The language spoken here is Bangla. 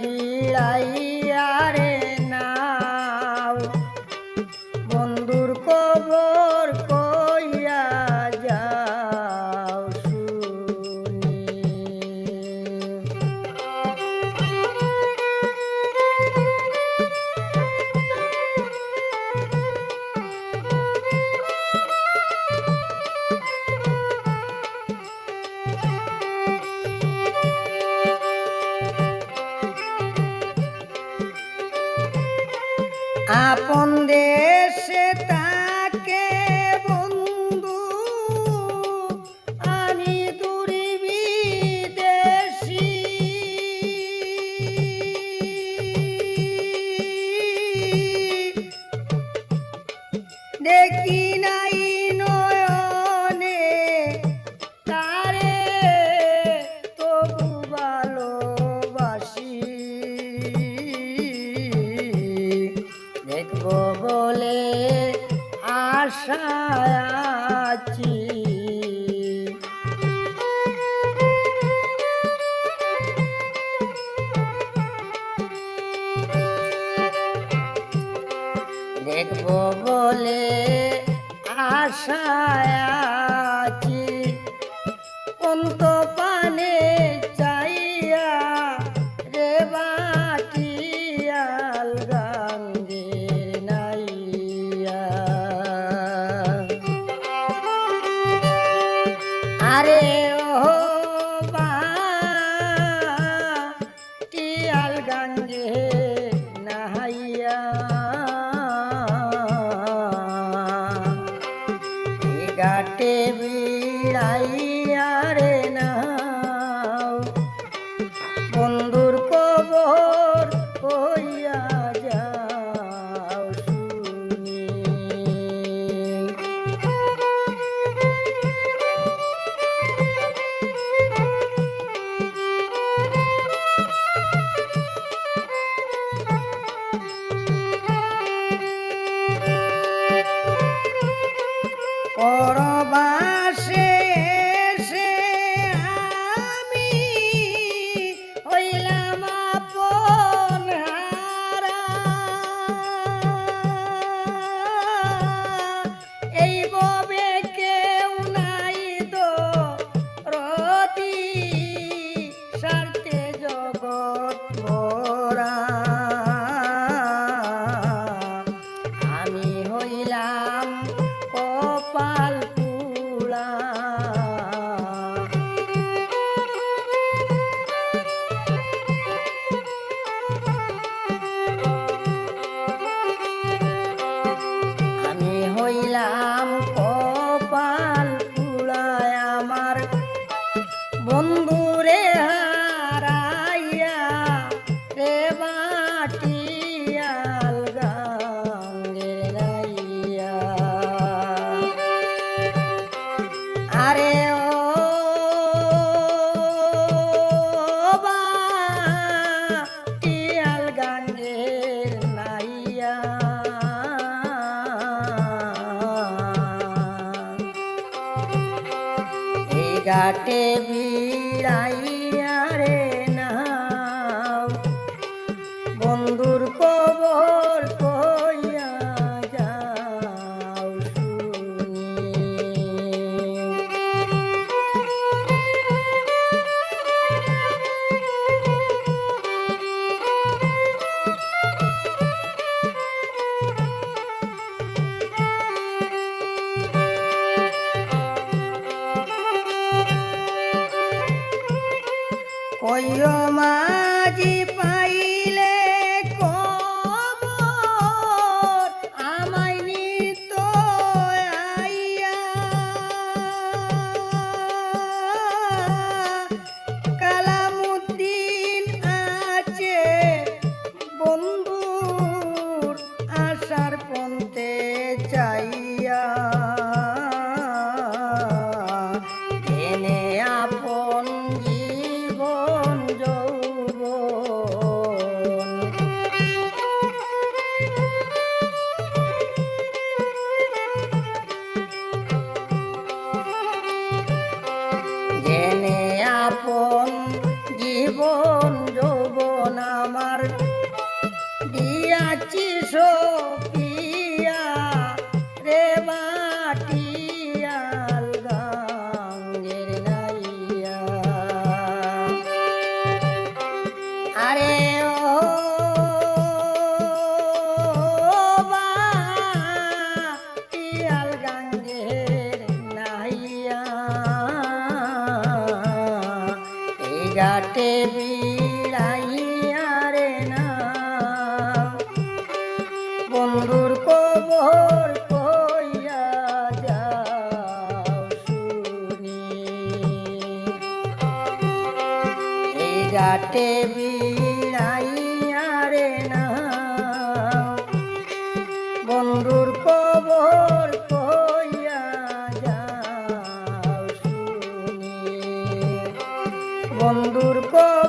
বিলাইয়ারে নাও। বন্ধুর কবর 飛んで আশায় আছি বলে কোন তো আরে ঘাটে বিড়াইয়া রে। ওই মাঝি জীবন বিরাটে বিড়াইয়া রে না। বন্ধুর কবর কইয়া যাও শুনি বন্ধুর কবর